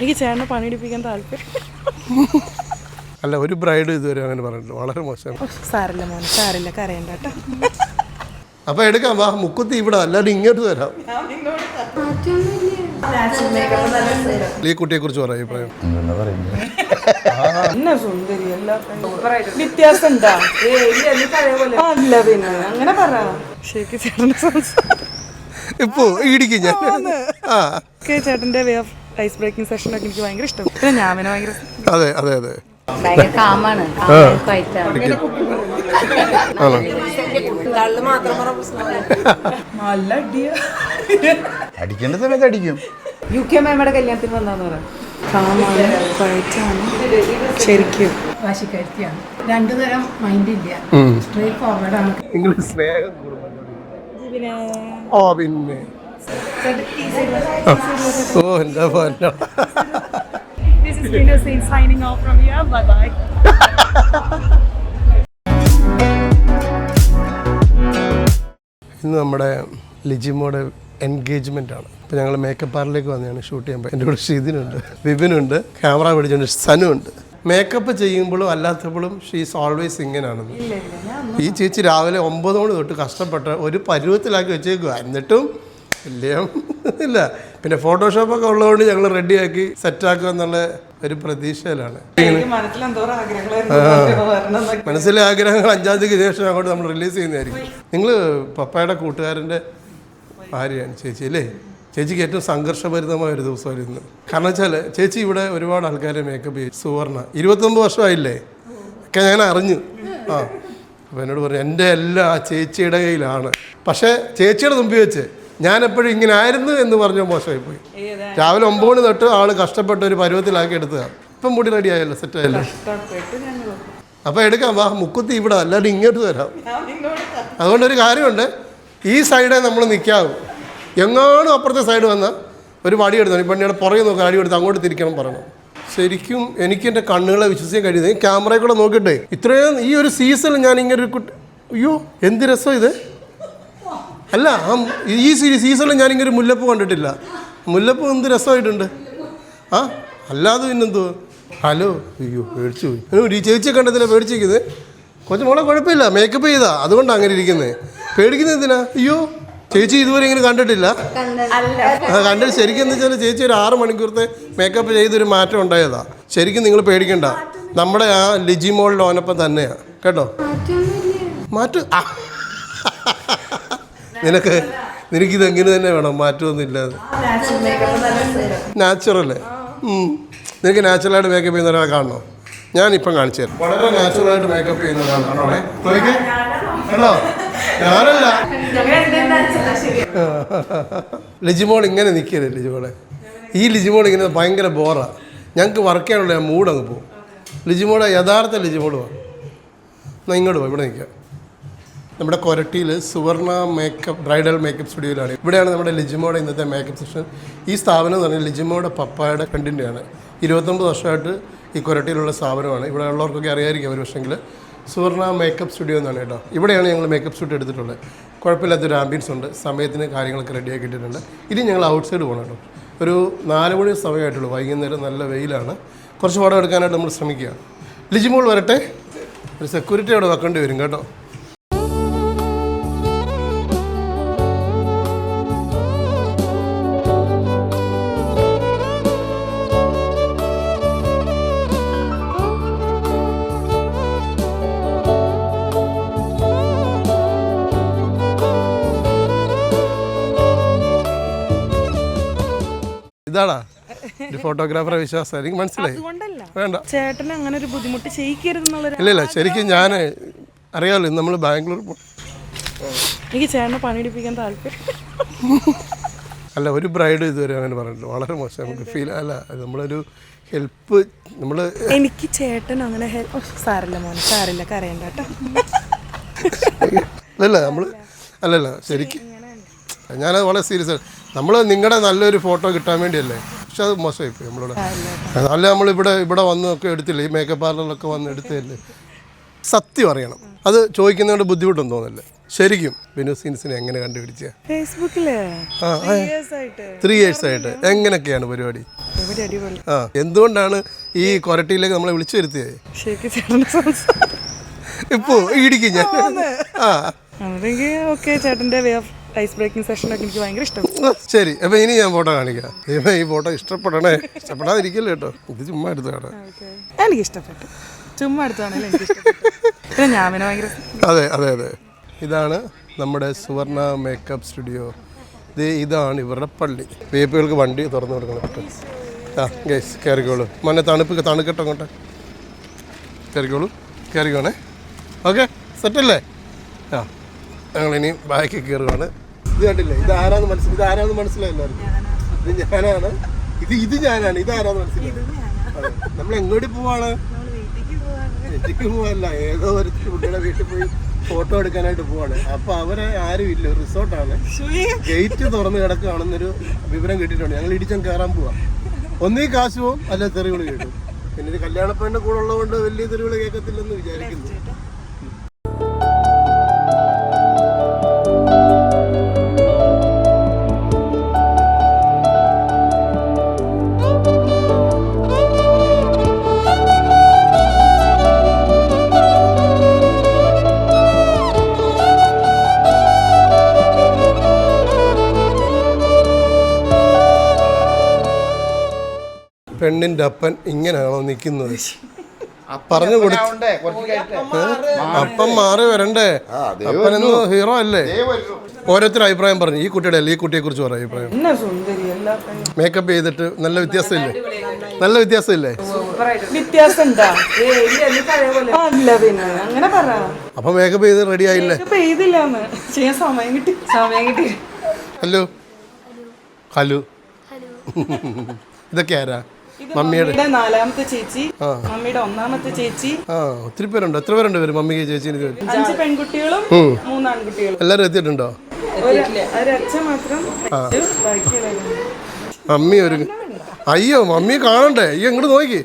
എനിക്ക് ചേട്ടനെ പണിയെടുപ്പിക്കാൻ താല്പര്യം. അല്ല ഒരു ബ്രൈഡ് ഇതുവരെ അങ്ങനെ പറഞ്ഞിട്ടില്ല. വളരെ മോശം സാറില്ല സാരില്ല മോനെ സാറില്ല കരയണ്ട കേട്ടോ. അപ്പൊ എടുക്കാം വാ മുക്കുത്തി ഇവിടെ അല്ലാണ്ട് ഇങ്ങോട്ട് തരാം. ഈ കുട്ടിയെ കുറിച്ച് പറയാം അഭിപ്രായം വ്യത്യാസം അങ്ങനെ പറ. ശരിക്കും ഇപ്പോ ഇടിക്കും ഞാൻ. ചേട്ടന്റെ വേ ഓഫ് ഐസ് ബ്രേക്കിംഗ് സെഷനൊക്കെ എനിക്ക് ഭയങ്കര ഇഷ്ടം. പിന്നെ ഞാൻ പിന്നെ ഭയങ്കര അതെ അതെ അതെ. ഭയങ്കര കാമാണ്. നല്ല അടിയ. അടിക്കേണ്ട സമയത്ത് അടിക്കും. യു കെ മാമയുടെ കല്യാണത്തിന് വന്നാന്ന് പറയാം കാമാണ് ക്വയറ്റാണ് ശരിക്കും. വാശിക്കാരിയാണ് രണ്ടു തരം മൈൻഡ് ഇല്ല. സ്ട്രേറ്റ് ഫോർവേഡ് ആണ്. സ്നേഹം ഓ പിന്നെ. ഓ എന്താ പറഞ്ഞ? This is Lina Singh signing off from here. Bye bye. ഇന്ന് നമ്മുടെ ലിജിമോടെ എൻഗേജ്മെന്റ് ആണ്. ഇപ്പോൾ ഞങ്ങൾ മേക്കപ്പ് പാർലറിലേക്ക് വന്നതാണ്. ഷൂട്ട് ചെയ്യുമ്പോൾ എന്റെ കൂടെ ഷീദിനുണ്ട് വിപിനുണ്ട്. ക്യാമറ പിടിച്ചുണ്ട് സനുണ്ട്. മേക്കപ്പ് ചെയ്യുമ്പോഴും അല്ലാത്തപ്പോഴും ഷീസ് ഓൾവേസ് ഇങ്ങനെയാണെന്ന് ഈ ചേച്ചി രാവിലെ ഒമ്പത് മണി തൊട്ട് കഷ്ടപ്പെട്ട് ഒരു പരുവത്തിലാക്കി വെച്ചേക്കുക എന്നിട്ടും ഇല്ല. ഇല്ല. പിന്നെ ഫോട്ടോഷോപ്പൊക്കെ ഉള്ളതുകൊണ്ട് ഞങ്ങൾ റെഡിയാക്കി സെറ്റാക്കുക എന്നുള്ള ഒരു പ്രതീക്ഷയിലാണ്. മനസ്സിലെ ആഗ്രഹങ്ങൾ അഞ്ചാം തീയതി ശേഷം അങ്ങോട്ട് നമ്മൾ റിലീസ് ചെയ്യുന്നതായിരിക്കും. നിങ്ങൾ പപ്പയുടെ കൂട്ടുകാരന്റെ ഭാര്യയാണ് ചേച്ചി അല്ലേ? ചേച്ചിക്ക് ഏറ്റവും സംഘർഷഭരിതമായ ഒരു ദിവസമായിരുന്നു. കാരണം വെച്ചാൽ ചേച്ചി ഇവിടെ ഒരുപാട് ആൾക്കാരെ മേക്കപ്പ് ചെയ്തു. സുവർണ ഇരുപത്തൊമ്പത് വർഷമായില്ലേ? ഒക്കെ ഞാൻ അറിഞ്ഞു. ആ. അപ്പോൾ എന്നോട് പറഞ്ഞു എന്റെ എല്ലാം ആ ചേച്ചിയുടെ കയ്യിലാണ്. പക്ഷേ ചേച്ചിയുടെ മുമ്പിൽ വെച്ച് ഞാൻ എപ്പോഴും ഇങ്ങനെ ആയിരുന്നു എന്ന് പറഞ്ഞ മോശമായി പോയി രാവിലെ ഒമ്പത് മണി തൊട്ട് ആൾ കഷ്ടപ്പെട്ട് ഒരു പരുവത്തിലാക്കി എടുത്തതാണ് ഇപ്പം മുടി റെഡി ആയല്ലോ സെറ്റ് ആയല്ലോ. അപ്പോൾ എടുക്കാം വാ മുക്കുത്തി ഇവിടെ അല്ലാണ്ട് ഇങ്ങോട്ട് വരാം. അതുകൊണ്ടൊരു കാര്യമുണ്ട് ഈ സൈഡേ നമ്മൾ നിൽക്കാവൂ എങ്ങാനും അപ്പുറത്തെ സൈഡ് വന്നാൽ ഒരു വടി എടുത്തു പെണ്ണിയുടെ പുറകെ നോക്കി അടി എടുത്ത് അങ്ങോട്ട് തിരിക്കണം പറയണം. ശരിക്കും എനിക്ക് എന്റെ കണ്ണുകളെ വിശ്വസിക്കാൻ കഴിയുന്നത് ക്യാമറയിൽ കൂടെ നോക്കിയിട്ടേ ഇത്രയും ഈ ഒരു സീസണിൽ ഞാൻ ഇങ്ങനെ ഒരു കുട്ടി അയ്യോ എന്ത് രസം ഇത്? അല്ല ആ ഈ സീസണിൽ ഞാനിങ്ങനെ മുല്ലപ്പൂ കണ്ടിട്ടില്ല. മുല്ലപ്പ് എന്ത് രസമായിട്ടുണ്ട്? ആ അല്ലാതെ പിന്നെന്തോ ഹലോ അയ്യോ പേടിച്ചു പോയി. ചേച്ചി ഒരു ചേച്ചിയെ കണ്ടതിനാ പേടിച്ചിരിക്കുന്നത് കൊച്ചു മോളെ കുഴപ്പമില്ല മേക്കപ്പ് ചെയ്താ. അതുകൊണ്ടാണ് അങ്ങനെ ഇരിക്കുന്നത് പേടിക്കുന്നത് എന്തിനാ? അയ്യോ ചേച്ചി ഇതുവരെ ഇങ്ങനെ കണ്ടിട്ടില്ല. ആ, കണ്ടിട്ട് ശരിക്കും എന്താ വെച്ചാൽ ചേച്ചി ഒരു ആറ് മണിക്കൂറത്തെ മേക്കപ്പ് ചെയ്തൊരു മാറ്റം ഉണ്ടായതാ. ശരിക്കും നിങ്ങൾ പേടിക്കണ്ട. നമ്മുടെ ആ ലിജി മോൾ ഓനപ്പം തന്നെയാ. കേട്ടോ? മാറ്റം ആ. നിനക്ക് നിനക്കിത് എങ്ങനെ തന്നെ വേണം? മാറ്റമൊന്നുമില്ലാതെ നാച്ചുറൽ നിനക്ക് നാച്ചുറലായിട്ട് മേക്കപ്പ് ചെയ്യുന്ന ഒരാളെ കാണണോ? ഞാനിപ്പം കാണിച്ചു തരാം. വളരെ നാച്ചുറലായിട്ട് മേക്കപ്പ് ചെയ്യുന്ന ഒരാളാണ് അവിടെ നോക്കിക്കേ. കേട്ടോ ഞാനല്ല. ലിജിമോൾ ഇങ്ങനെ നിൽക്കരുത് ലിജിമോളെ. ഈ ലിജിമോൾ ഇങ്ങനെ ഭയങ്കര ബോറാണ് ഞങ്ങൾക്ക് വർക്ക് ചെയ്യാനുള്ള മൂഡ് അങ്ങ് പോകും. ലിജിമോളെ യഥാർത്ഥ ലിജിമോളുമാണ് എന്നാൽ എന്നാ ഇങ്ങോട്ട് പോ ഇവിടെ നിൽക്കാം. നമ്മുടെ കൊരട്ടിയിൽ സുവർണ മേക്കപ്പ് ബ്രൈഡൽ മേക്കപ്പ് സ്റ്റുഡിയോയിലാണ് ഇവിടെയാണ് നമ്മുടെ ലിജിമോയുടെ ഇന്നത്തെ മേക്കപ്പ് സെഷൻ ഈ സ്ഥാപനം എന്ന് പറഞ്ഞാൽ ലിജിമോയുടെ പപ്പായുടെ ഫ്രണ്ടിന്റെയാണ് ഇരുപത്തൊമ്പത് വർഷമായിട്ട് ഈ കൊരട്ടിയിലുള്ള സ്ഥാപനമാണ്. ഇവിടെ ഉള്ളവർക്കൊക്കെ അറിയായിരിക്കും ഒരു പക്ഷെങ്കിൽ സുവർണ മേക്കപ്പ് സ്റ്റുഡിയോ എന്നാണ് കേട്ടോ. ഇവിടെയാണ് ഞങ്ങൾ മേക്കപ്പ് സ്റ്റുഡിയോ എടുത്തിട്ടുള്ളത്. കുഴപ്പമില്ലാത്തൊരു ആംബിയൻസ് ഉണ്ട്. സമയത്തിന് കാര്യങ്ങളൊക്കെ റെഡിയാക്കി ഇട്ടിട്ടുണ്ട് ഇനി ഞങ്ങൾ ഔട്ട് സൈഡ് പോകണം കേട്ടോ. ഒരു നാല് മണി സമയമായിട്ടുള്ളൂ. വൈകുന്നേരം നല്ല വെയിലാണ്. കുറച്ച് പടം എടുക്കാനായിട്ട് നമ്മൾ ശ്രമിക്കുക ലിജിമോൾ വരട്ടെ. ഒരു സെക്യൂരിറ്റി അവിടെ വെക്കേണ്ടി വരും കേട്ടോ. ഇതാടാ. ഒരു ഫോട്ടോഗ്രാഫറെ വിശ്വാസം. എനിക്ക് മനസ്സിലായി. വേണ്ട. ചേട്ടന് അങ്ങനെ ഒരു ബുദ്ധിമുട്ട് ചെയ്യിക്കരുത് ഇല്ല ഇല്ല ശരിക്കും ഞാൻ അറിയാമല്ലോ നമ്മൾ ബാംഗ്ലൂർ എനിക്ക് ചേട്ടനെ പണിയെടുപ്പിക്കാൻ താല്പര്യം. അല്ല ഒരു ബ്രൈഡ് ഇതുവരെ അങ്ങനെ പറഞ്ഞിട്ടില്ല. വളരെ മോശം നമുക്ക് ഫീൽ അല്ല നമ്മളൊരു ഹെൽപ്പ് നമ്മൾ എനിക്ക് ചേട്ടൻ അങ്ങനെ സാറില്ല മോനെ സാറില്ല കരയണ്ട കേട്ടോ. അല്ലല്ല നമ്മൾ അല്ലല്ല ശരിക്കും ഞാനത് വളരെ സീരിയസ് ആണ്. നമ്മൾ നിങ്ങളുടെ നല്ലൊരു ഫോട്ടോ കിട്ടാൻ വേണ്ടിയല്ലേ? പക്ഷെ അത് മോശമായി പോയി നമ്മളിവിടെ അല്ല നമ്മളിവിടെ ഇവിടെ വന്ന് ഒക്കെ എടുത്തില്ലേ? ഈ മേക്കപ്പ് പാർലറിലൊക്കെ വന്ന് എടുത്തതല്ലേ? സത്യം അറിയണം. അത് ചോദിക്കുന്നതുകൊണ്ട് ബുദ്ധിമുട്ടൊന്നും തോന്നല്ലേ. ശരിക്കും ബിനു സീൻസിനെ എങ്ങനെ കണ്ടുപിടിച്ച? ഫേസ്ബുക്കിൽ? ത്രീ ഇയേഴ്സ് ആയിട്ട്. എങ്ങനെയൊക്കെയാണ് പരിപാടി? ആ എന്തുകൊണ്ടാണ് ഈ കൊരട്ടിയിലേക്ക് നമ്മളെ വിളിച്ചു വരുത്തിയത് ഇപ്പോ ഇടിക്കും ഞാൻ. ആ ചേട്ടന്റെ വേ ഓഫ് ഐസ് ബ്രേക്കിംഗ് സെഷനൊക്കെ എനിക്ക് ഭയങ്കര ഇഷ്ടം. ശരി. അപ്പൊ ഇനി ഞാൻ ഫോട്ടോ കാണിക്കാം. ദൈവമേ, ഈ ഫോട്ടോ ഇഷ്ടപ്പെടണേ. ഇഷ്ടപ്പെടാതിരിക്കല്ലോ കേട്ടോ. ഇത് ചുമ്മാ എടുത്താണ് എനിക്ക് ഇഷ്ടപ്പെട്ടു. ചുമ്മാ അടുത്താണല്ലോ എനിക്ക് പിന്നെ ഞാൻ പിന്നെ ഭയങ്കര അതെ അതെ അതെ. ഇതാണ് നമ്മുടെ സുവർണ മേക്കപ്പ് സ്റ്റുഡിയോ. ഇത് ഇതാണ് ഇവരുടെ പള്ളി. വേപ്പുകൾക്ക് വണ്ടി തുറന്നു കൊടുക്കണം ആ ഗൈസ് കയറിക്കോളൂ മന്നെ തണുപ്പ് തണുക്കട്ടോ അങ്ങോട്ടെ. കയറിക്കോളൂ കയറിക്കോണേ ഓക്കെ സെറ്റല്ലേ ആ ഞങ്ങളിനി ബാക്കി കയറുകയാണ് ഇത് കണ്ടില്ലേ? ഇത് ആരാന്ന് മനസ്സിലായി ഇത് ആരാന്ന് മനസ്സിലായില്ലായിരുന്നു ഇത് ഞാനാണ്. ഇത് ഇത് ഞാനാണ്. ഇത് ആരാന്ന് മനസ്സിലായി. നമ്മൾ എങ്ങോട്ട് പോവാണ്? വീട്ടിലേക്ക് പോവാനല്ല. ഏതോ ഒരു കുട്ടിയുടെ വീട്ടിൽ പോയി ഫോട്ടോ എടുക്കാനായിട്ട് പോവാണ്. അപ്പൊ അവരെ ആരും ഇല്ല. റിസോർട്ടാണ്. ഗേറ്റ് തുറന്ന് കിടക്കുകയാണെന്നൊരു വിവരം കിട്ടിയിട്ടുണ്ട്. ഞങ്ങൾ ഇടിച്ചം കയറാൻ പോവാ. ഒന്നീ കാശ് പോവും. അല്ല തെറികൾ കേട്ടു. പിന്നെ ഒരു കല്യാണപ്പെണ്ണിന്റെ കൂടെ ഉള്ളതുകൊണ്ട് വലിയ തെറികൾ കേൾക്കത്തില്ലെന്ന് വിചാരിക്കുന്നു. പെണ്ണിന്റെ അപ്പൻ ഇങ്ങനെയാണോ നിൽക്കുന്നത് പറഞ്ഞു കൊടുത്തു. അപ്പം മാറി വരണ്ടേ? അപ്പനെന്ന് ഹീറോ അല്ലേ? ഓരോരുത്തർ അഭിപ്രായം പറഞ്ഞു. ഈ കുട്ടിയുടെ അല്ലേ? ഈ കുട്ടിയെ കുറിച്ച് പറയാം അഭിപ്രായം. മേക്കപ്പ് ചെയ്തിട്ട് നല്ല വ്യത്യാസമില്ലേ? നല്ല വ്യത്യാസമില്ലേ? അപ്പൊ മേക്കപ്പ് ചെയ്ത് റെഡി ആയില്ലേ? ഇപ്പൊ ചെയ്തില്ലാന്ന്. ചെയ്യാൻ സമയം കിട്ടി. സമയം കിട്ടി. ഹലോ. ഹലോ. ഇതൊക്കെ ആരാ? മമ്മിയുടെ നാലാമത്തെ ചേച്ചി മമ്മിയുടെ ഒന്നാമത്തെ ചേച്ചി. ആ ഒത്തിരി പേരുണ്ട്. എത്ര പേരുണ്ട് പേര് മമ്മിക്ക് ചേച്ചിന് അഞ്ച് പെൺകുട്ടികളും മൂന്ന് ആൺകുട്ടികളും. എല്ലാവരും എത്തിയിട്ടുണ്ടോ? മമ്മി ഒരു അയ്യോ മമ്മി കാണണ്ടേ? അയ്യോ ഇങ്ങോട്ട് നോക്കി.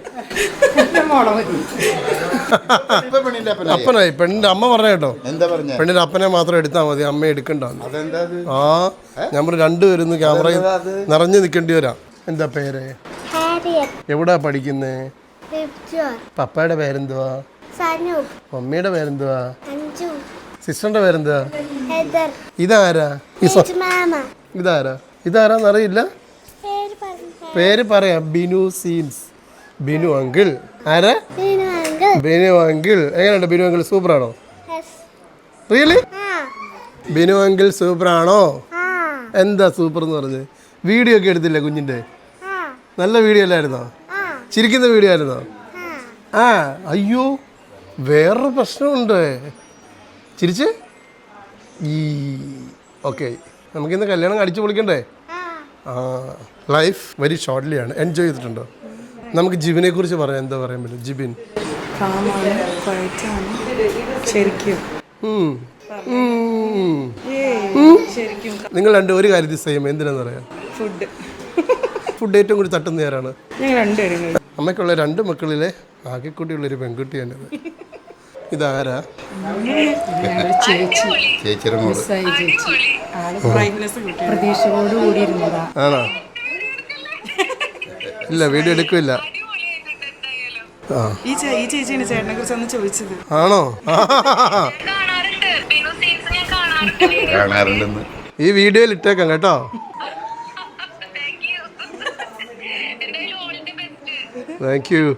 അപ്പനായി. പെണ്ണിന്റെ അമ്മ പറഞ്ഞ കേട്ടോ. എന്താ പറഞ്ഞ? പെണ്ണിന്റെ അപ്പനെ മാത്രം എടുത്താൽ മതി. അമ്മ എടുക്കണ്ട? ആ നമ്മൾ രണ്ടുപേരും ക്യാമറയിൽ നിറഞ്ഞു നിൽക്കേണ്ടി വരാം. എന്താ പേര്? എവിടാ പഠിക്കുന്നേ? പപ്പയുടെ പേരെന്തുവാ? മമ്മിയുടെ പേരെന്തുവാ? സിസ്റ്ററിന്റെ പേരെന്തുവാ? ഇതാരാ? ഇതാരാ? ഇതാരാന്ന് അറിയില്ല പേര് പറയാം. ബിനു സീൻസ്. ബിനു അങ്കിൾ. ആരാ? ബിനു അങ്കിൾ. എങ്ങനെയുണ്ട് ബിനു അങ്കിൾ? സൂപ്പറാണോ? റിയലി? ബിനു അങ്കിൾ സൂപ്പറാണോ? എന്താ സൂപ്പർ എന്ന് പറഞ്ഞത് വീഡിയോ ഒക്കെ എടുത്തില്ലേ കുഞ്ഞിന്റെ? നല്ല വീഡിയോ അല്ലായിരുന്നോ? ചിരിക്കുന്ന വീഡിയോ ആയിരുന്നോ? ആ. അയ്യോ വേറൊരു പ്രശ്നമുണ്ട്. ചിരിച്ച്? ഈ ഓക്കെ. നമുക്കിന്ന് കല്യാണം അടിച്ചു പൊളിക്കണ്ടേ? ആ. ലൈഫ് വെരി ഷോർട്ട്ലി ആണ്. എൻജോയ് ചെയ്തിട്ടുണ്ടോ? നമുക്ക് ജിബിനെ കുറിച്ച് പറയാം. എന്താ പറയാൻ പറ്റും? ജിബിൻ. നിങ്ങൾ രണ്ട് ഒരു കാര്യത്തിൽ സെയിം എന്തിനാന്ന് പറയാം? ഫുഡ്. ഫുഡ് ഏറ്റവും കൂടി തട്ടുന്ന ആരാണ്? രണ്ടുപേരും അമ്മയ്ക്കുള്ള രണ്ട് മക്കളിലെ ആകെക്കൂട്ടിയുള്ളൊരു പെൺകുട്ടിയാണിത് ഇതാരാ? ചേച്ചി. ചേച്ചിയുടെ മോൾ. ആണോ? ഇല്ല വീഡിയോ എടുക്കില്ല ഈ ചേ- ഈ ചേച്ചിയാണ് ചേട്ടനെ കുറിച്ച് ഒന്ന് ചോദിച്ചത്. ആണോ? ഈ വീഡിയോയിൽ ഇട്ടേക്കാം കേട്ടോ. താങ്ക് യു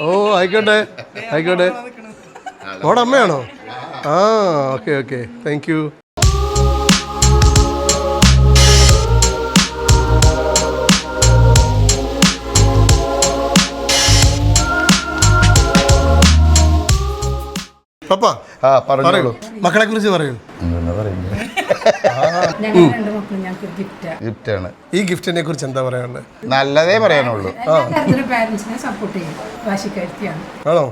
ഓ ആയിക്കോട്ടെ ആയിക്കോട്ടെ. ഓടെ അമ്മയാണോ? ആ okay okay. Thank you papa ആ പറഞ്ഞോളൂ മക്കളെ കുറിച്ച് പറയൂ ഗിഫ്റ്റാണ്. ഈ ഗിഫ്റ്റിനെ കുറിച്ച് എന്താ പറയാനുള്ളത് നല്ലതേ പറയാനുള്ളൂ. ആണോ?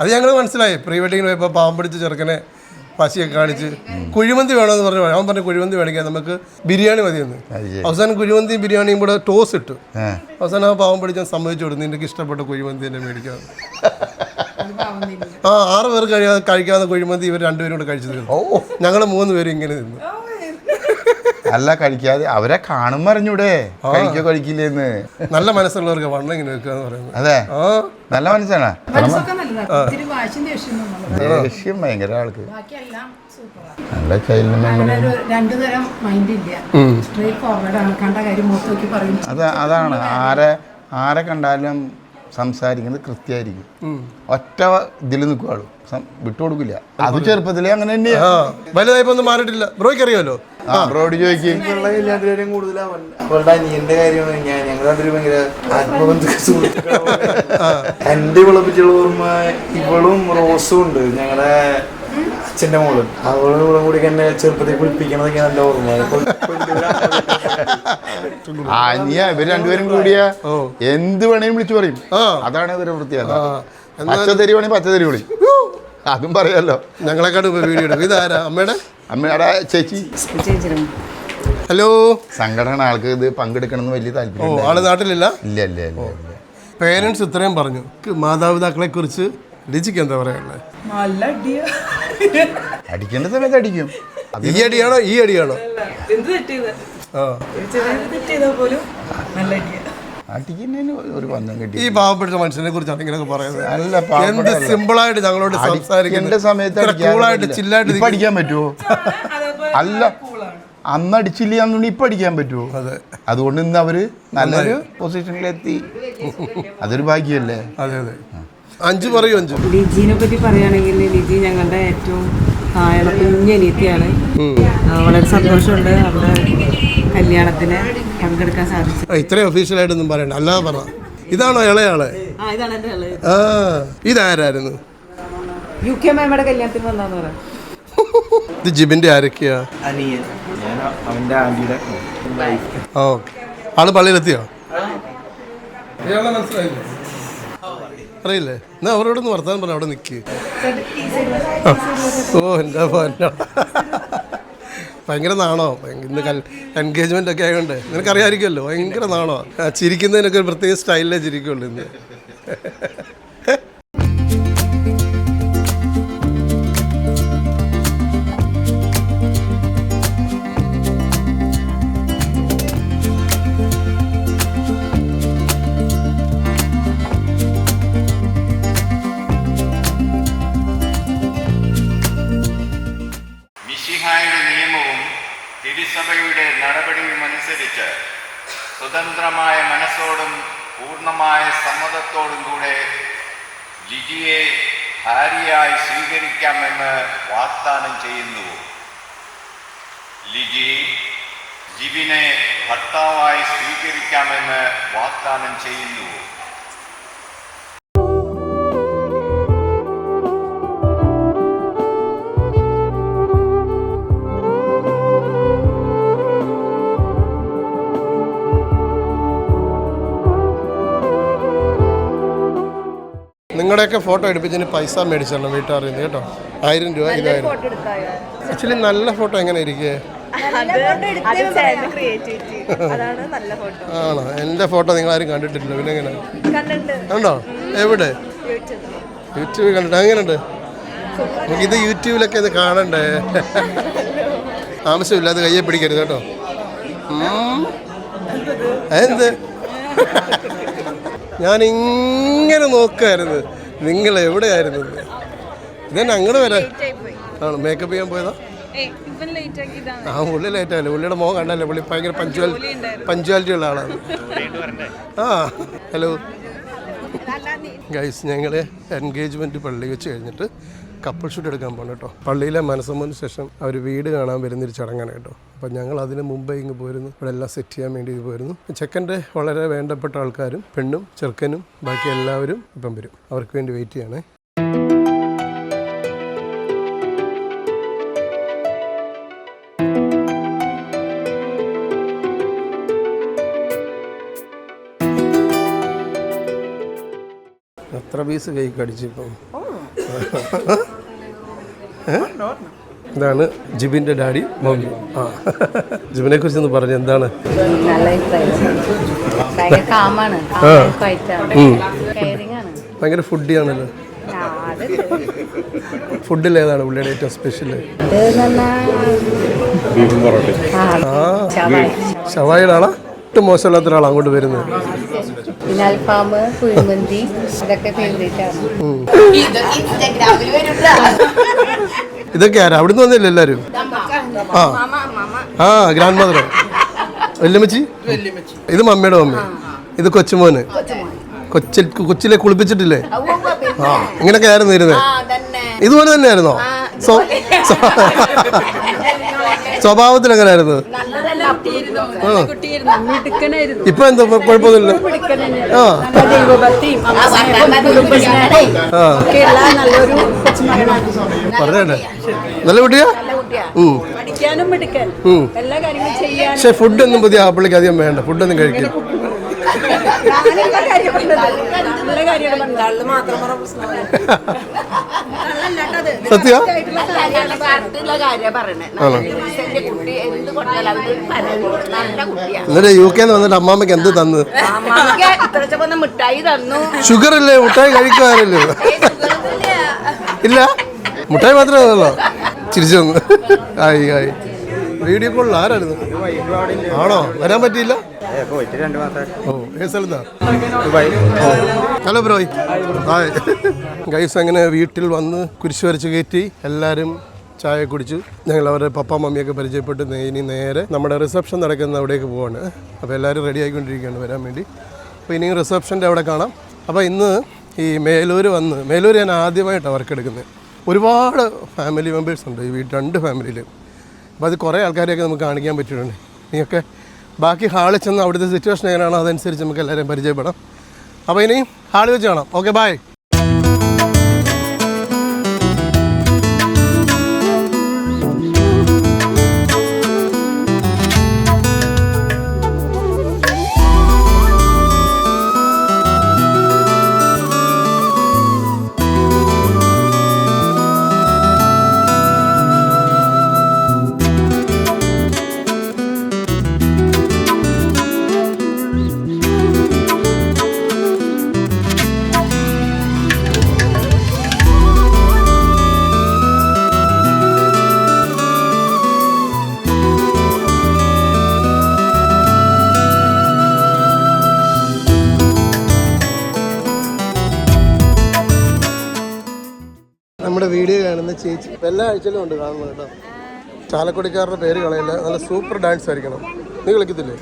അത് ഞങ്ങൾ മനസ്സിലായി. പ്രീ വെഡിങ്ങിന് പോയപ്പോൾ പാവം പിടിച്ച ചെറുക്കനെ പശിയൊക്കെ കാണിച്ച് കുഴിമന്തി വേണമെന്ന് പറഞ്ഞു അവൻ പറഞ്ഞു കുഴിമന്തി വേണമെങ്കിൽ നമുക്ക് ബിരിയാണി മതിയെന്ന്. എന്ന്. അവസാനം കുഴിമന്തിയും ബിരിയാണിയും കൂടെ ടോസ് ഇട്ടു. അവസാനം ആ പാവം പിടിച്ചാൽ സമ്മതിച്ചു കൊടുത്തു. നിനക്ക് ഇഷ്ടപ്പെട്ട കുഴിമന്തി തന്നെ മേടിക്കാം ആ ആറ് പേർ കഴിയാതെ കഴിക്കാവുന്ന കുഴിമന്തി ഇവർ രണ്ടുപേരും കൂടെ കഴിച്ചു തരും ഓ. ഞങ്ങൾ മൂന്ന് പേരും ഇങ്ങനെ നിന്നു. അല്ല കഴിക്കാതെ അവരെ കാണുമ്പോ അറിഞ്ഞൂടെ? കഴിക്കോ കഴിക്കില്ലേന്ന്? നല്ല മനസ്സുള്ളവർക്ക് വണ്ണം ഇങ്ങനെ വെക്കുക എന്ന് പറയുന്നത്. അതെ. നല്ല മനസ്സാണ്. ദേഷ്യം ഭയങ്കര ആൾക്ക്. ബാക്കിയെല്ലാം സൂപ്പറാണ് നല്ല ചൈൽഡ് അങ്ങനെ ഒരു മൈൻഡ് ഇല്ല. സ്ട്രേറ്റ് ഫോർവേഡ് ആണ്. കണ്ട കാര്യം മുഖത്ത് നോക്കി പറയും. അത് അതാണ്. ആരെ ആരെ കണ്ടാലും സംസാരിക്കുന്നത് കൃത്യമായിരിക്കും. ഒറ്റ ഇതിൽ നിൽക്കുവാളൂ. വിട്ടുകൊടുക്കില്ല. അത് ചെറുപ്പത്തിലേ അങ്ങനെ തന്നെയാ. ആ വലുതായപ്പോ ഒന്നും മാറിയിട്ടില്ല. ബ്രോയ്ക്ക് അറിയാമല്ലോ ബ്രോഡ് ചോദിക്കും. അനിയന്റെ കാര്യമാണ് ഞാൻ ഞങ്ങൾ ഭയങ്കര എന്റെ വിളപ്പിച്ചുള്ള ഓർമ്മ ഇവളും റോസും ഉണ്ട്. ഞങ്ങളുടെ അച്ഛന്റെ മോൾ. അവളും ഇവളും കൂടി എന്നെ ചെറുപ്പത്തിൽ കുളിപ്പിക്കണതൊക്കെ നല്ല ഓർമ്മ ആ നീ ഇവർ രണ്ടുപേരും കൂടിയ എന്ത് വേണേലും വിളിച്ചു പറയും. അതാണ് ഇതൊരു ആ, പച്ച തെരി വേണേ പച്ച തെരി വിളി. അതും പറയാലോ ഞങ്ങളെ ഇപ്പൊ വീഡിയോ എടുക്കും. ഇതാരാ? അമ്മയുടെ? അമ്മയുടെ ചേച്ചി. ഹലോ. സംഘടന ആൾക്ക് ഇത് പങ്കെടുക്കണമെന്ന് വലിയ താല്പര്യം ആൾ നാട്ടിലില്ല? ഇല്ല ഇല്ല ഇല്ല ഇല്ല. പേരൻസ് ഇത്രയും പറഞ്ഞു. മാതാപിതാക്കളെ കുറിച്ച് ലിജിക്ക് എന്താ പറയാനുള്ളത് നല്ല അടിയാ അടിക്കേണ്ട സമയത്ത് അടിക്കും. ഈ അടിയാണോ? ഈ അടിയാണോ? എന്ത് തെറ്റിയത്? നല്ല അടിക്കുന്നതിന് ഒരു പന്തം കിട്ടി ഈ പാവപ്പെട്ട മനുഷ്യനെ കുറിച്ചാണ് ഇങ്ങനെയൊക്കെ പറയുന്നത്. അല്ല എന്ത് പാവപ്പെട്ട ആയിട്ട് ഞങ്ങളോട് അടിക്കേണ്ട സംസാരിക്കുന്നത്? സമയത്ത് ഇത്ര അടിക്കാതെ കൂളായിട്ട് പറ്റില്ല. ചില്ലായിട്ട് ഇപ്പൊ അടിക്കാൻ പറ്റുമോ അല്ല അന്ന് അടിച്ചില്ല എന്നുണ്ടെങ്കിൽ ഇപ്പൊ അടിക്കാൻ പറ്റുമോ അതെ. അതുകൊണ്ട് ഇന്ന് അവർ നല്ലൊരു പൊസിഷനിലെത്തി അതൊരു ഭാഗ്യമല്ലേ? അതെ അതെ. അഞ്ചു പറയൂ അഞ്ചു. ലിജീനെ പറ്റി പറയുകയാണെങ്കിൽ ലിജി ഞങ്ങളുടെ ഏറ്റവും കുഞ്ഞനീത്തിയാണ് വളരെ സന്തോഷമുണ്ട് അവിടെ കല്യാണത്തിന് പങ്കെടുക്കാൻ സാധിച്ചു ഇത്ര ഇത്രയും ഒഫീഷ്യലായിട്ടൊന്നും പറയണ്ട അല്ലാതെ പറ. ഇതാണോ ഇളയാളെ? ആ ഇതാണ് എന്റെ ആ ഇതാരായിരുന്നു? യു കെ മാമയുടെ കല്യാണത്തിന് വന്നാന്ന് പറയാം ഇത് ജിബിന്റെ ആരൊക്കെയാ? ആ ആൾ പള്ളിയിലെത്തിയോ? മനസ്സിലായില്ലേ? അറിയില്ലേ? എന്നാ അവരോടൊന്ന് വർത്താനം പറഞ്ഞു അവിടെ നിൽക്ക് ഓ എന്റെ ഭയങ്കര നാണോ? ഇന്ന് കൽ എൻഗേജ്മെന്റ് ഒക്കെ ആയതുകൊണ്ട് നിനക്കറിയാമായിരിക്കുമല്ലോ ഭയങ്കര നാണോ? ചിരിക്കുന്നതിനൊക്കെ ഒരു പ്രത്യേക സ്റ്റൈലിലേ ചിരിക്കുള്ളൂ ഇന്ന്. പൂർണമായ സമ്മതത്തോടും കൂടെ ലിജിയെ ഭാര്യയായി സ്വീകരിക്കാമെന്ന് വാഗ്ദാനം ചെയ്യുന്നു. ലിജി ജിബിനെ ഭർത്താവായി സ്വീകരിക്കാമെന്ന് വാഗ്ദാനം ചെയ്യുന്നു. നിങ്ങളുടെയൊക്കെ ഫോട്ടോ എടുപ്പിച്ചതിന് പൈസ മേടിച്ചാണ് വീട്ടുകാരിൽ നിന്ന് കേട്ടോ. ആയിരം രൂപ ഇതായിരം ആക്ച്വലി നല്ല ഫോട്ടോ എങ്ങനെ ഇരിക്കേ? അതാണ് നല്ല ഫോട്ടോ ആണോ? എന്റെ ഫോട്ടോ നിങ്ങൾ ആരും കണ്ടിട്ടില്ല. പിന്നെ എങ്ങനെ? കണ്ടോ? എവിടെ? യൂട്യൂബിൽ. കണ്ടിട്ട്. എങ്ങനെയുണ്ട്? ഇത് യൂട്യൂബിലൊക്കെ ഇത് കാണണ്ടേ? ആവശ്യമില്ല അത് കയ്യെ പിടിക്കരുത് കേട്ടോ. എന്ത്? ഞാൻ ഇങ്ങനെ നോക്കായിരുന്നു. നിങ്ങൾ എവിടെയായിരുന്നു. ഇതെന്നെ അങ്ങോട്ട് വരാൻ ആണ്? മേക്കപ്പ് ചെയ്യാൻ പോയതാ? ഇവൻ ലേറ്റ് ആക്കിയതാണ് ആ പുള്ളി ലേറ്റ് ആയില്ലേ പുള്ളിയുടെ മോൻ കണ്ടല്ലേ? പുള്ളി ഭയങ്കര പഞ്ച്വാൽ പഞ്ച്വാലിറ്റി ഉള്ള ആളാണ്. ആ ഹലോ ഗൈസ് ഞങ്ങൾ എൻഗേജ്മെന്റ് പള്ളി വെച്ച് കഴിഞ്ഞിട്ട് കപ്പിൾ ഷൂട്ട് എടുക്കാൻ പോകണം കേട്ടോ. പള്ളിയിലെ മനസ്സമ്മതിന് ശേഷം അവർ വീട് കാണാൻ വരുന്നൊരു ചടങ്ങാണ് കേട്ടോ. അപ്പം ഞങ്ങൾ അതിന് മുമ്പേ ഇങ്ങ് പോയിരുന്നു. ഇവിടെ എല്ലാം സെറ്റ് ചെയ്യാൻ വേണ്ടി ഇത് പോരുന്നു ചെക്കന്റെ വളരെ വേണ്ടപ്പെട്ട ആൾക്കാരും പെണ്ണും ചെറുക്കനും ബാക്കി എല്ലാവരും ഇപ്പം വരും. അവർക്ക് വേണ്ടി വെയിറ്റ് ചെയ്യണേ. എത്ര പീസ് കൈ കടിച്ചിപ്പം ഏ? ഇതാണ് ജിബിന്റെ ഡാഡി മമ്മി. ആ. ജിബിനെ കുറിച്ച് ഒന്ന് പറഞ്ഞു എന്താണ് ഭയങ്കര ഫുഡിയാണല്ലോ ആ, ഫുഡിൽ ഏതാണ് പുള്ളിയുടെ ഏറ്റവും സ്പെഷ്യൽ ആ ഷവായുടെ ആളാ? ഏറ്റവും മോശമില്ലാത്ത ഒരാളാണ് അങ്ങോട്ട് വരുന്നത്. അൽഫാം കുഴിമന്തി ഇതൊക്കെ ഫേവറേറ്റ് ആണ്. ഇതൊക്കെ ആരാ? അവിടുന്ന് വന്നില്ല എല്ലാരും? ആ. ആ ഗ്രാൻഡ് മദർ വല്യമ്മച്ചി? ഇത് മമ്മിയുടെ മമ്മി. ഇത് കൊച്ചുമോന്. കൊച്ചിൽ കൊച്ചിലെ കുളിപ്പിച്ചിട്ടില്ലേ? ആ ഇങ്ങനൊക്കെ ആയിരുന്നു ഇരുന്നേ. ഇതുപോലെ തന്നെയായിരുന്നോ? സ്വ- സ്വ- സ്വഭാവത്തിൽ എങ്ങനെയായിരുന്നു. ഇപ്പൊ എന്താ കുഴപ്പമൊന്നുമില്ല? ആ. പറഞ്ഞേ നല്ല കുട്ടിയാ. പക്ഷെ ഫുഡൊന്നും പുതിയ ആപ്പിളിക്ക് അധികം വേണ്ട. ഫുഡൊന്നും കഴിക്കില്ല സത്യ എന്നിട്ട് യു കെന്ന് വന്നിട്ട് അമ്മാമ്മക്ക് എന്ത് തന്നു? മിഠായി തന്നു ഷുഗർ ഇല്ലേ? മുട്ടായി കഴിക്കാറില്ലോ ഇല്ല? മിഠായി മാത്രമേ തന്നല്ലോ ചിരിച്ചു ആയി ആയി. വീഡിയോ കോളിൽ ആരായിരുന്നു? ആണോ? വരാൻ പറ്റിയില്ല? ഓ ഏത് സ്ഥലത്താ ഹലോ ബ്രോയ് ഹായ്. ഗൈസ് അങ്ങനെ വീട്ടിൽ വന്ന് കുരിശ് വരച്ച് കയറ്റി എല്ലാവരും ചായ കുടിച്ചു. ഞങ്ങൾ അവരുടെ പപ്പ മമ്മിയൊക്കെ പരിചയപ്പെട്ട്. ഇനി നേരെ നമ്മുടെ റിസപ്ഷൻ നടക്കുന്ന അവിടേക്ക് പോവാണ്. അപ്പോൾ എല്ലാവരും റെഡി ആയിക്കൊണ്ടിരിക്കുകയാണ് വരാൻ വേണ്ടി. അപ്പോൾ ഇനിയും റിസപ്ഷന്റെ അവിടെ കാണാം. അപ്പോൾ ഇന്ന് ഈ മേലൂർ വന്ന് മേലൂർ ഞാൻ ആദ്യമായിട്ടാണ് വർക്ക് എടുക്കുന്നത്. ഒരുപാട് ഫാമിലി മെമ്പേഴ്സ് ഉണ്ട് ഈ വീട്ടിൽ രണ്ട് ഫാമിലിയിൽ അപ്പോൾ അത് കുറേ ആൾക്കാരെയൊക്കെ നമുക്ക് കാണിക്കാൻ പറ്റിയിട്ടുണ്ട്. നീയൊക്കെ ബാക്കി ഹാളിൽ ചെന്ന് അവിടുത്തെ സിറ്റുവേഷൻ എങ്ങനെയാണോ അതനുസരിച്ച് നമുക്ക് എല്ലാവരെയും പരിചയപ്പെടാം. അപ്പോൾ ഇനി ഹാളിൽ വെച്ച് കാണാം. ഓക്കെ ബൈ എല്ലാ ആഴ്ചയിലും ഉണ്ട് കാണുന്നത് കേട്ടോ. ചാലക്കുടിക്കാരുടെ പേര് കളയില്ല. നല്ല സൂപ്പർ ഡാൻസ് ആയിരിക്കണം. നീ കളിക്കത്തില്ലേ?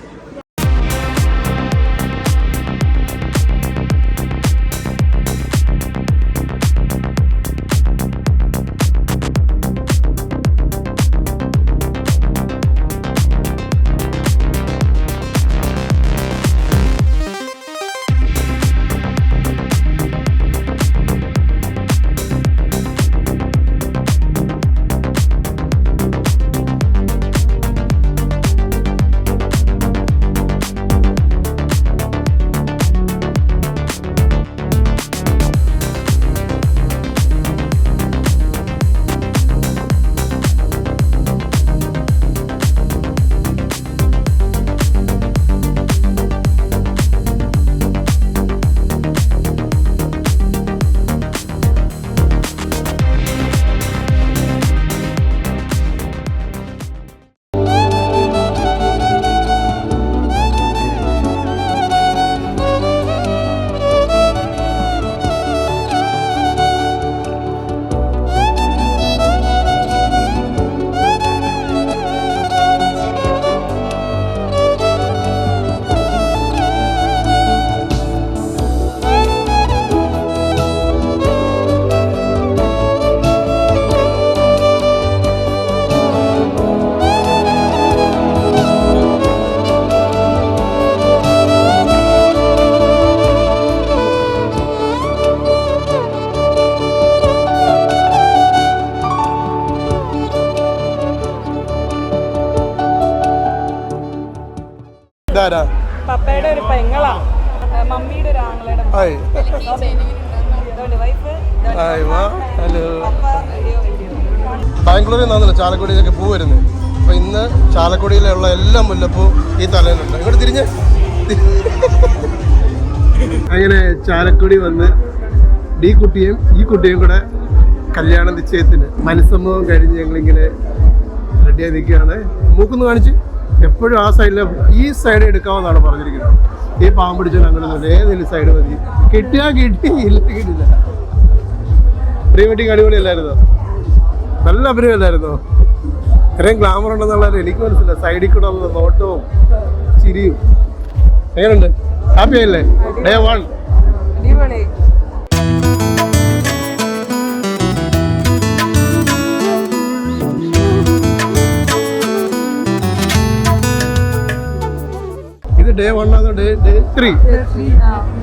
ഇതാരാ? പപ്പയുടെ ഒരു പെങ്ങളാ. മമ്മിയുടെ ഒരു വാ. ഹലോ. ബാംഗ്ലൂരിൽ നിന്നാണല്ലോ ചാലക്കുടിയിലേക്ക് പൂ വരുന്നത്. അപ്പോൾ ഇന്ന് ചാലക്കുടിയിലുള്ള എല്ലാ മുല്ലപ്പൂ ഈ തലയിലുണ്ട്. ഇങ്ങോട്ട് തിരിഞ്ഞ്. അങ്ങനെ ചാലക്കുടി വന്ന് ഡി കുട്ടിയും ഈ കുട്ടിയും കൂടെ കല്യാണ നിശ്ചയത്തിന് മനസ്സമ്മതം കഴിഞ്ഞ് ഞങ്ങളിങ്ങനെ റെഡിയായി നിൽക്കുകയാണ്. മൂക്കൊന്ന് കാണിച്ച്. എപ്പോഴും ആ സൈഡിൽ ഈ സൈഡ് എടുക്കാമെന്നാണ് പറഞ്ഞിരിക്കുന്നത്. ഈ പാമ്പ് പിടിച്ചാൽ അങ്ങനെ ഏതെങ്കിലും സൈഡ് മതി? കിട്ടിയാൽ കിട്ടി ഇല്ല കിട്ടില്ല. പ്രീ വെഡിങ് അടിപൊളിയല്ലായിരുന്നോ? നല്ല അഭിനയമല്ലായിരുന്നോ ഇത്രയും ഗ്ലാമർ ഉണ്ടെന്നുള്ളത് എനിക്ക് മനസ്സില്ല സൈഡിൽ കൂടെ ഉള്ള നോട്ടവും ചിരിയും. എങ്ങനെയുണ്ട് ഹാപ്പി ആയില്ലേ? ഡേ വൺ അടിപൊളി. ഡേ വൺ അതോ ഡേ ഡേ ത്രീ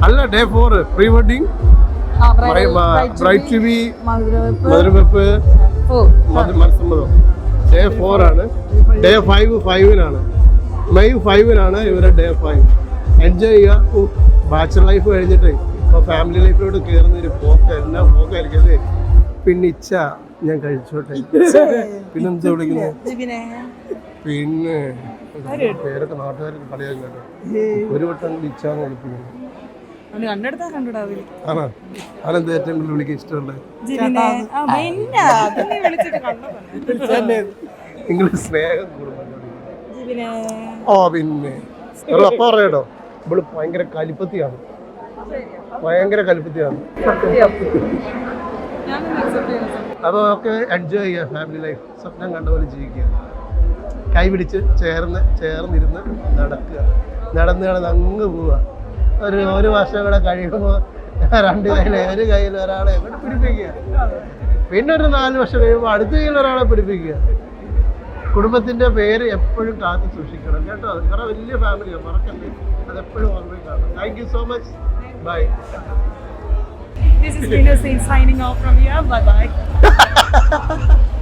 അല്ല day four pre wedding bride to be മധുരവെപ്പ്. മധു- മനസ്സമ്മതം ഡേ ഫോർ ആണ്. ഡേ ഫൈവ് ഫൈവിനാണ് മെയ് ഫൈവിനാണ് ഇവരെ ഡേ ഫൈവ് എൻജോയ് ചെയ്യുക. ബാച്ചലർ ലൈഫ് കഴിഞ്ഞിട്ട് ഇപ്പോൾ ഫാമിലി ലൈഫിലോട്ട് കയറുന്ന ഒരു പോക്ക് എന്നാ പോക്കായിരിക്കും അല്ലേ? പിന്നെ ഇച്ച ഞാൻ കഴിച്ചോട്ടെ. പിന്നെന്താ വിളിക്കുന്നത് പിന്നെ. പേരൊക്കെ നാട്ടുകാർക്ക് കളിയാക്കി കേട്ടോ ഒരു വട്ടം ആണോ? അതെന്താ ഏറ്റവും കൂടുതൽ വിളിക്കാൻ ഇഷ്ടമുള്ളത്? നിങ്ങൾ സ്നേഹം ഓ പിന്നെ. ഒരു അപ്പ പറയട്ടോ ഇവൾ ഭയങ്കര കലിപ്പത്തിയാണ്. ഭയങ്കര കലിപ്പത്തിയാണ്. അപ്പോൾ ഒക്കെ എൻജോയ് ചെയ്യുക ഫാമിലി ലൈഫ് സ്വപ്നം കണ്ട പോലെ ജീവിക്കുക. കൈ പിടിച്ച് ചേർന്ന് ചേർന്നിരുന്ന് നടക്കുക. നടന്ന് കിടന്ന് അങ്ങ് പോവുക ഒരു ഒരു വർഷം കൂടെ കഴിയുമ്പോൾ രണ്ട് കയ്യിൽ ഒരു കയ്യിൽ ഒരാളെ ഇവിടെ പിടിപ്പിക്കുക. പിന്നെ ഒരു നാല് വർഷം കഴിയുമ്പോൾ അടുത്ത കയ്യിൽ ഒരാളെ പിടിപ്പിക്കുക. കുടുംബത്തിന്റെ പേര് എപ്പോഴും കാത്തു സൂക്ഷിക്കണം കേട്ടോ. അത് വലിയ ഫാമിലിയാണ് മറക്കല്ലേ? അത് എപ്പോഴും ഓർമ്മയിൽ കാണണം. Thank you so much bye This is Venus signing off from here. Bye bye.